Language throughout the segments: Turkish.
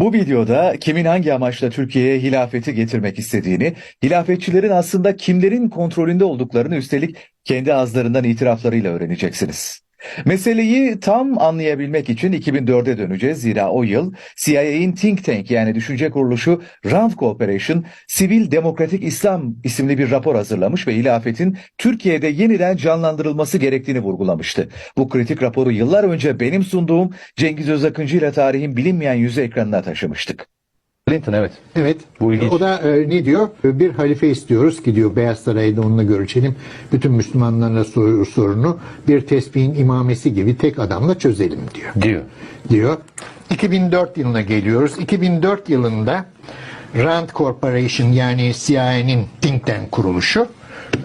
Bu videoda kimin hangi amaçla Türkiye'ye hilafeti getirmek istediğini, hilafetçilerin aslında kimlerin kontrolünde olduklarını üstelik kendi ağızlarından itiraflarıyla öğreneceksiniz. Meseleyi tam anlayabilmek için 2004'e döneceğiz. Zira o yıl CIA'in think tank yani düşünce kuruluşu Rand Corporation, Sivil Demokratik İslam isimli bir rapor hazırlamış ve hilafetin Türkiye'de yeniden canlandırılması gerektiğini vurgulamıştı. Bu kritik raporu yıllar önce benim sunduğum Cengiz Özakıncı ile tarihin bilinmeyen yüzü ekranına taşımıştık. Clinton evet. Evet. Bu ilginç. O da e, ne diyor? Bir halife istiyoruz ki diyor Beyaz Saray'da onunla görüşelim. Bütün Müslümanlarla sor- sorunu bir tesbihin imamesi gibi tek adamla çözelim diyor. Diyor. Diyor. 2004 yılına geliyoruz. 2004 yılında Rand Corporation yani CIA'nin think tank kuruluşu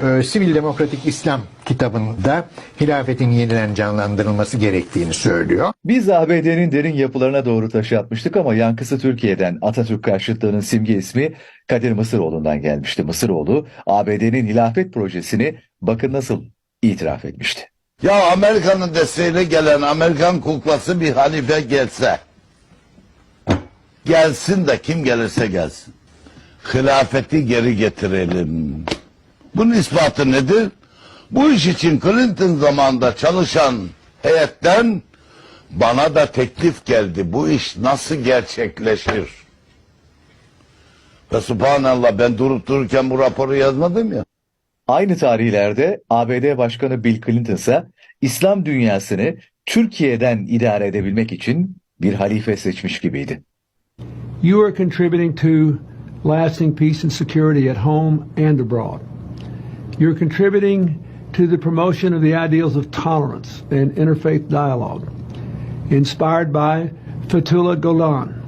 e, Sivil Demokratik İslam kitabında hilafetin yeniden canlandırılması gerektiğini söylüyor. Biz ABD'nin derin yapılarına doğru taşı atmıştık ama yankısı Türkiye'den Atatürk karşıtlığının simge ismi Kadir Mısıroğlu'ndan gelmişti. Mısıroğlu ABD'nin hilafet projesini bakın nasıl itiraf etmişti. Ya Amerika'nın desteğiyle gelen Amerikan kuklası bir halife gelse. Gelsin de kim gelirse gelsin. Hilafeti geri getirelim. Bunun ispatı nedir? Bu iş için Clinton zamanında çalışan heyetten bana da teklif geldi. Bu iş nasıl gerçekleşir? Ve subhanallah ben durup dururken bu raporu yazmadım ya. Aynı tarihlerde ABD Başkanı Bill Clinton ise İslam dünyasını Türkiye'den idare edebilmek için bir halife seçmiş gibiydi. You are contributing to lasting peace and security at home and abroad. You're contributing to the promotion of the ideals of tolerance and interfaith dialogue, inspired by Fethullah Gulen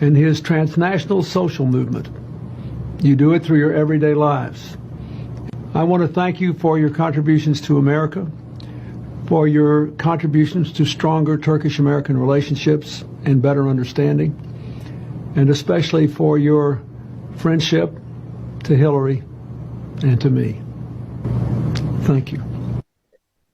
and his transnational social movement. You do it through your everyday lives. I want to thank you for your contributions to America, for your contributions to stronger Turkish American relationships and better understanding, and especially for your friendship to Hillary and to me. Thank you.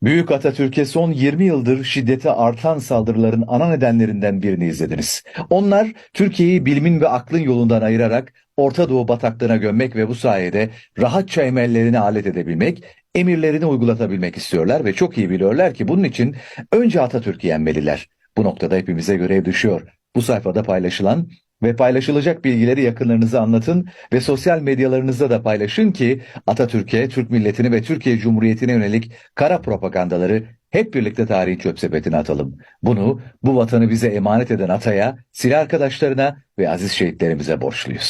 Büyük Atatürk'e son 20 yıldır şiddete artan saldırıların ana nedenlerinden birini izlediniz. Onlar Türkiye'yi bilimin ve aklın yolundan ayırarak Orta Doğu bataklığına gömmek ve bu sayede rahatça emellerine alet edebilmek, emirlerini uygulatabilmek istiyorlar ve çok iyi biliyorlar ki bunun için önce Atatürk'ü yenmeliler. Bu noktada hepimize görev düşüyor. Bu sayfada paylaşılan ve paylaşılacak bilgileri yakınlarınıza anlatın ve sosyal medyalarınızda da paylaşın ki Atatürk'e, Türk milletini ve Türkiye Cumhuriyeti'ne yönelik kara propagandaları hep birlikte tarihin çöp sepetine atalım. Bunu bu vatanı bize emanet eden ataya, silah arkadaşlarına ve aziz şehitlerimize borçluyuz.